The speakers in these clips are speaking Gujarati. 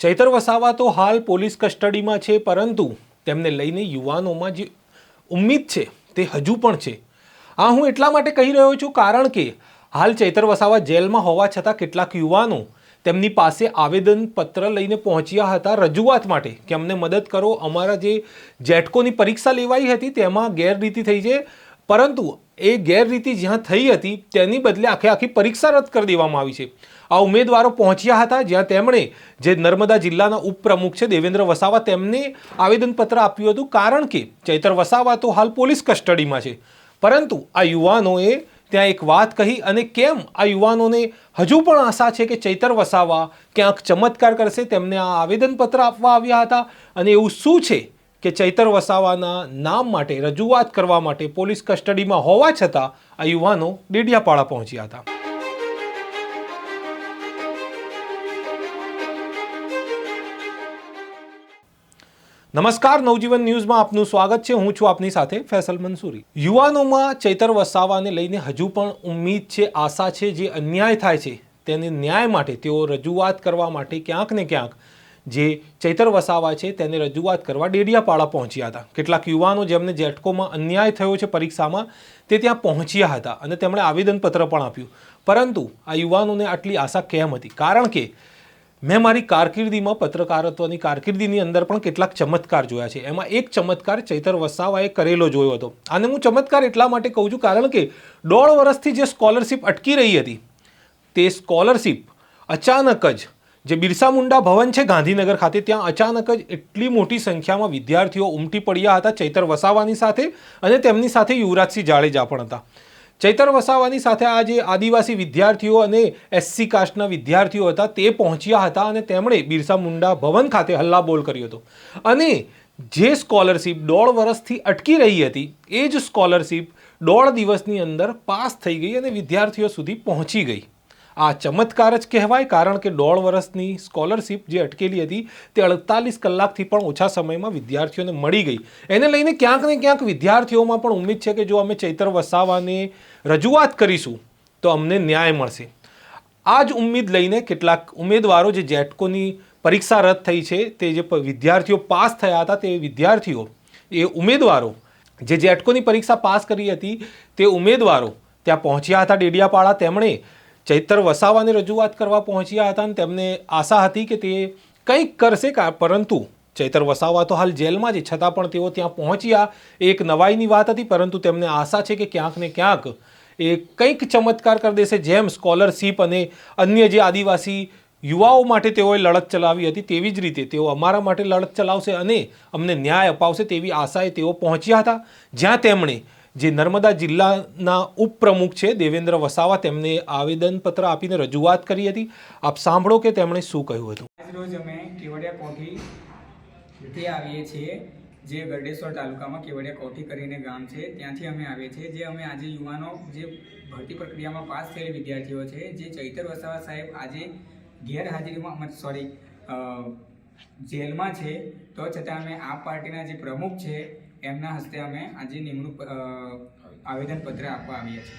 ચૈતર વસાવા તો હાલ પોલીસ કસ્ટડીમાં છે, પરંતુ તેમને લઈને યુવાનોમાં જે ઉમ્મીદ છે, તે હજુ પણ છે. આ હું એટલા માટે કહી રહ્યો છું કારણ કે હાલ ચૈતર વસાવા જેલમાં હોવા છતાં કેટલાક યુવાનો તેમની પાસે આવેદન પત્ર લઈને પહોંચ્યા હતા રજૂઆત માટે કે અમને મદદ કરો. અમારા જે જેટકોની પરીક્ષા લેવાઈ હતી તેમાં ગેરરીતિ થઈ છે. પરંતુ એ ગેરરીતિ જ્યાં થઈ હતી, તેની બદલે આખે આખી પરીક્ષા રદ કરી દેવામાં આવી છે. આ ઉમેદવારો પહોંચ્યા હતા, જ્યાં તેમણે, જે નર્મદા જિલ્લાના ઉપપ્રમુખ છે, દેવેન્દ્ર વસાવા, તેમને આવેદનપત્ર આપ્યું હતું. કારણ કે ચૈતર વસાવા તો હાલ પોલીસ કસ્ટડીમાં છે. પરંતુ આ યુવાનોએ ત્યાં એક વાત કહી અને કેમ આ યુવાનોને હજુ પણ આશા છે કે ચૈતર વસાવા ક્યાંક ચમત્કાર કરશે, તેમને આ આવેદનપત્ર આપવા આવ્યા હતા. અને એવું શું છે કે ચૈતર વસાવાના નામ માટે, રજૂઆત કરવા માટે પોલીસ કસ્ટડીમાં હોવા છતાં આ યુવાનો ડેડિયાપાડા પહોંચ્યા હતા. નમસ્કાર, નવજીવન ન્યૂઝમાં આપનું સ્વાગત છે. હું છું આપની સાથે ફેસલ મંસૂરી. યુવાનોમાં ચૈતર વસાવાને લઈને હજુ પણ ઉમ્મીદ છે, આશા છે, જે અન્યાય થાય છે, તેને ન્યાય માટે તેઓ રજૂઆત કરવા માટે ક્યાંક ને ક્યાંક જે ચૈતર વસાવા છે, તેને રજૂઆત કરવા ડેડિયાપાડા પહોંચ્યા હતા. કેટલાક યુવાનો જેમને જેટકોમાં અન્યાય થયો છે પરીક્ષામાં, તે ત્યાં પહોંચ્યા હતા અને તેમણે આવેદનપત્ર પણ આપ્યું. પરંતુ આ યુવાનોને આટલી આશા કેમ હતી? કારણ કે મેં મારી કારકિર્દીમાં પત્રકારત્વની કારકિર્દીની અંદર પણ કેટલાક ચમત્કાર જોયા છે. એમાં એક ચમત્કાર ચૈતર વસાવાએ કરેલો જોયો હતો. અને હું ચમત્કાર એટલા માટે કહું છું કારણ કે દોઢ વર્ષથી જે સ્કોલરશિપ અટકી રહી હતી, તે સ્કોલરશિપ અચાનક જ જે બિરસા મુંડા ભવન છે ગાંધીનગર ખાતે, ત્યાં અચાનક જ એટલી મોટી સંખ્યામાં વિદ્યાર્થીઓ ઉમટી પડ્યા હતા ચૈતર વસાવાની સાથે અને તેમની સાથે યુવરાજસિંહ જાડેજા પણ હતા. ચૈતર વસાવાની સાથે આ જે આદિવાસી વિદ્યાર્થીઓ અને એસસી કાસ્ટના વિદ્યાર્થીઓ હતા, તે પહોંચ્યા હતા અને તેમણે બિરસા મુંડા ભવન ખાતે હલ્લાબોલ કર્યો હતો. અને જે સ્કોલરશિપ દોઢ વર્ષથી અટકી રહી હતી, એ જ સ્કોલરશિપ દોઢ દિવસની અંદર પાસ થઈ ગઈ અને વિદ્યાર્થીઓ સુધી પહોંચી ગઈ. આ ચમત્કાર જ કહેવાય કારણ કે દોઢ વર્ષની સ્કોલરશિપ જે અટકેલી હતી તે અડતાલીસ કલાકથી પણ ઓછા સમયમાં વિદ્યાર્થીઓને મળી ગઈ. એને લઈને ક્યાંક ને ક્યાંક વિદ્યાર્થીઓમાં પણ ઉમ્મીદ છે કે જો અમે ચૈતર વસાવાને રજૂઆત કરીશું, તો અમને ન્યાય મળશે. આ જ ઉમ્મીદ લઈને કેટલાક ઉમેદવારો જે જેટકોની પરીક્ષા રદ થઈ છે, તે જે વિદ્યાર્થીઓ પાસ થયા હતા, તે વિદ્યાર્થીઓ, એ ઉમેદવારો જે જેટકોની પરીક્ષા પાસ કરી હતી, તે ઉમેદવારો ત્યાં પહોંચ્યા હતા ડેડિયાપાડા. તેમણે ચૈતર વસાવાની રજૂઆત કરવા પહોંચ્યા હતા અને તેમને આશા હતી કે તે કંઈક કરશે કા, પરંતુ ચૈતર વસાવા તો હાલ જેલમાં જ છતાં પણ તેઓ ત્યાં પહોંચ્યા. એક નવાઈની વાત હતી, પરંતુ તેમને આશા છે કે ક્યાંક ને ક્યાંક એ કંઈક ચમત્કાર કરી દેશે, જેમ સ્કોલરશીપ અને અન્ય જે આદિવાસી યુવાઓ માટે તેઓએ લડત ચલાવી હતી, તેવી જ રીતે તેઓ અમારા માટે લડત ચલાવશે અને અમને ન્યાય અપાવશે તેવી આશાએ તેઓ પહોંચ્યા હતા. જ્યાં તેમણે જે નર્મદા જિલ્લાના ઉપપ્રમુખ છે, દેવેન્દ્ર વસાવા, તેમને આવેદનપત્ર આપીને રજૂઆત કરી હતી. આપ સાંભળો કે તેમણે શું કહ્યું હતું? આજરોજ અમે કેવડિયા કોઠીથી આવીએ છીએ, જે ગરડેશ્વર તાલુકામાં કેવડિયા કોઠી કરીને ગામ છે. ત્યાંથી અમે આવીએ છીએ, જે અમે આજે યુવાનો જે ભરતી પ્રક્રિયામાં પાસ થયેલ વિદ્યાર્થીઓ છે, જે ચૈતર વસાવા સાહેબ આજે ગેરહાજરીમાં સોરી જેલમાં છે. તો છતાં અમે આ પાર્ટીના જે પ્રમુખ છે એમના હસ્તે અમે આજે નિમણૂક આવેદનપત્ર આપવા આવ્યા છીએ.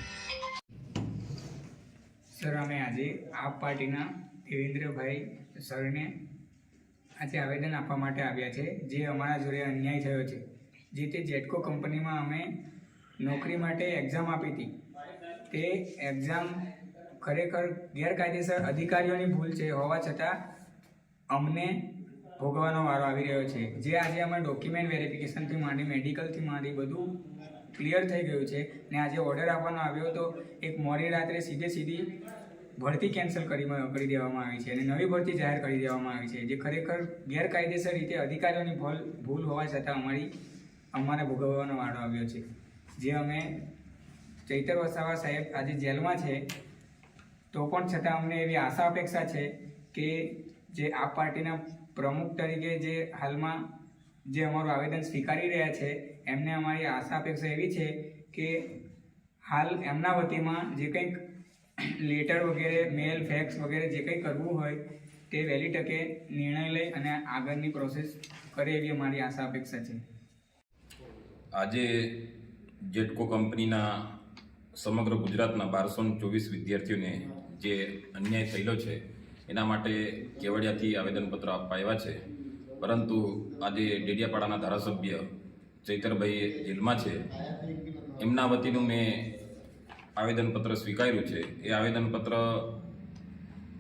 સર, અમે આજે આપ પાર્ટીના દેવેન્દ્રભાઈ સરને આજે આવેદન આપવા માટે આવ્યા છે, જે અમારા જોડે અન્યાય થયો છે. જે તે જેટકો કંપનીમાં અમે નોકરી માટે એક્ઝામ આપી હતી. તે એક્ઝામ ખરેખર ગેરકાયદેસર અધિકારીઓની ભૂલ છે હોવા છતાં અમને ભોગવવાનો વારો આવી રહ્યો છે. જે આજે અમારે ડોક્યુમેન્ટ વેરિફિકેશનથી માંડી મેડિકલથી માંડી બધું ક્લિયર થઈ ગયું છે ને આજે ઓર્ડર આપવાનો આવ્યો તો એક મોડી રાત્રે સીધે સીધી ભરતી કેન્સલ કરી કરી દેવામાં આવી છે અને નવી ભરતી જાહેર કરી દેવામાં આવી છે. જે ખરેખર ગેરકાયદેસર રીતે અધિકારીઓની ભૂલ ભૂલ હોવા છતાં અમારી, અમારે ભોગવવાનો વારો આવ્યો છે. જે અમે ચૈતર વસાવા સાહેબ આજે જેલમાં છે, તો પણ છતાં અમને એવી આશા અપેક્ષા છે કે જે આ પાર્ટીના પ્રમુખ તરીકે જે હાલમાં જે અમારું આવેદન સ્વીકારી રહ્યા છે, એમને અમારી આશા અપેક્ષા એવી છે કે હાલ એમના વતીમાં જે કંઈક લેટર વગેરે, મેલ, ફેક્સ વગેરે જે કંઈ કરવું હોય તે વહેલી તકે નિર્ણય લઈ અને આગળની પ્રોસેસ કરે એવી અમારી આશા અપેક્ષા છે. આજે જેટકો કંપનીના સમગ્ર ગુજરાતના બારસો ચોવીસ વિદ્યાર્થીઓને જે અન્યાય થયેલો છે એના માટે કેવડિયાથી આવેદનપત્ર આપવા આવ્યા છે. પરંતુ આજે ડેડિયાપાડાના ધારાસભ્ય ચૈતરભાઈ જેલમાં છે. એમના વતીનું મેં આવેદનપત્ર સ્વીકાર્યું છે. એ આવેદનપત્ર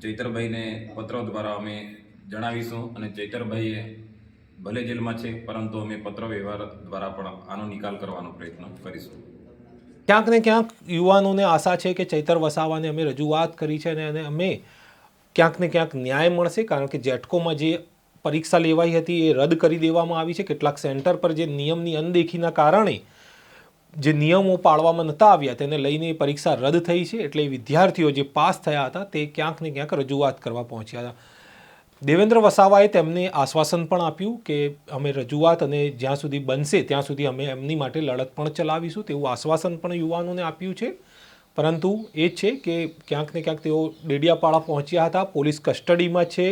ચૈતરભાઈને પત્ર દ્વારા અમે જણાવીશું અને ચૈતરભાઈએ ભલે જેલમાં છે, પરંતુ અમે પત્ર વ્યવહાર દ્વારા પણ આનો નિકાલ કરવાનો પ્રયત્ન કરીશું. ક્યાંક ને ક્યાંક યુવાનોને આશા છે કે ચૈતર વસાવાને અમે રજૂઆત કરી છે અને અમે ક્યાંક ને ક્યાંક ન્યાય મળશે, કારણ કે જેટકોમાં જે પરીક્ષા લેવાઈ હતી એ રદ કરી દેવામાં આવી છે. કેટલાક સેન્ટર પર જે નિયમની અનદેખીના કારણે જે નિયમો પાળવામાં નહોતા આવ્યા, તેને લઈને પરીક્ષા રદ થઈ છે. એટલે વિદ્યાર્થીઓ જે પાસ થયા હતા, તે ક્યાંક ને ક્યાંક રજૂઆત કરવા પહોંચ્યા હતા. દેવેન્દ્ર વસાવાએ તેમને આશ્વાસન પણ આપ્યું કે અમે રજૂઆત અને જ્યાં સુધી બનશે, ત્યાં સુધી અમે એમની માટે લડત પણ ચલાવીશું. તેવું આશ્વાસન પણ યુવાનોને આપ્યું છે. પરંતુ એ છે કે ક્યાંક ને ક્યાંક તેઓ ડેડિયાપાડા પહોંચ્યા હતા, પોલીસ કસ્ટડીમાં છે.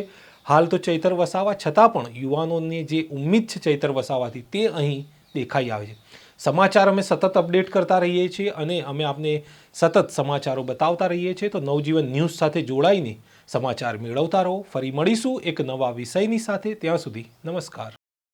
હાલ તો ચૈતર વસાવા છતાં પણ યુવાનોને જે ઉમ્મીદ છે ચૈતર વસાવાથી તે અહીં દેખાઈ આવે છે. સમાચાર અમે સતત અપડેટ કરતા રહીએ છીએ અને અમે આપને સતત સમાચારો બતાવતા રહીએ છીએ. તો નવજીવન ન્યૂઝ સાથે જોડાઈને સમાચાર મેળવતા રહો. ફરી મળીશું એક નવા વિષયની સાથે. ત્યાં સુધી નમસ્કાર.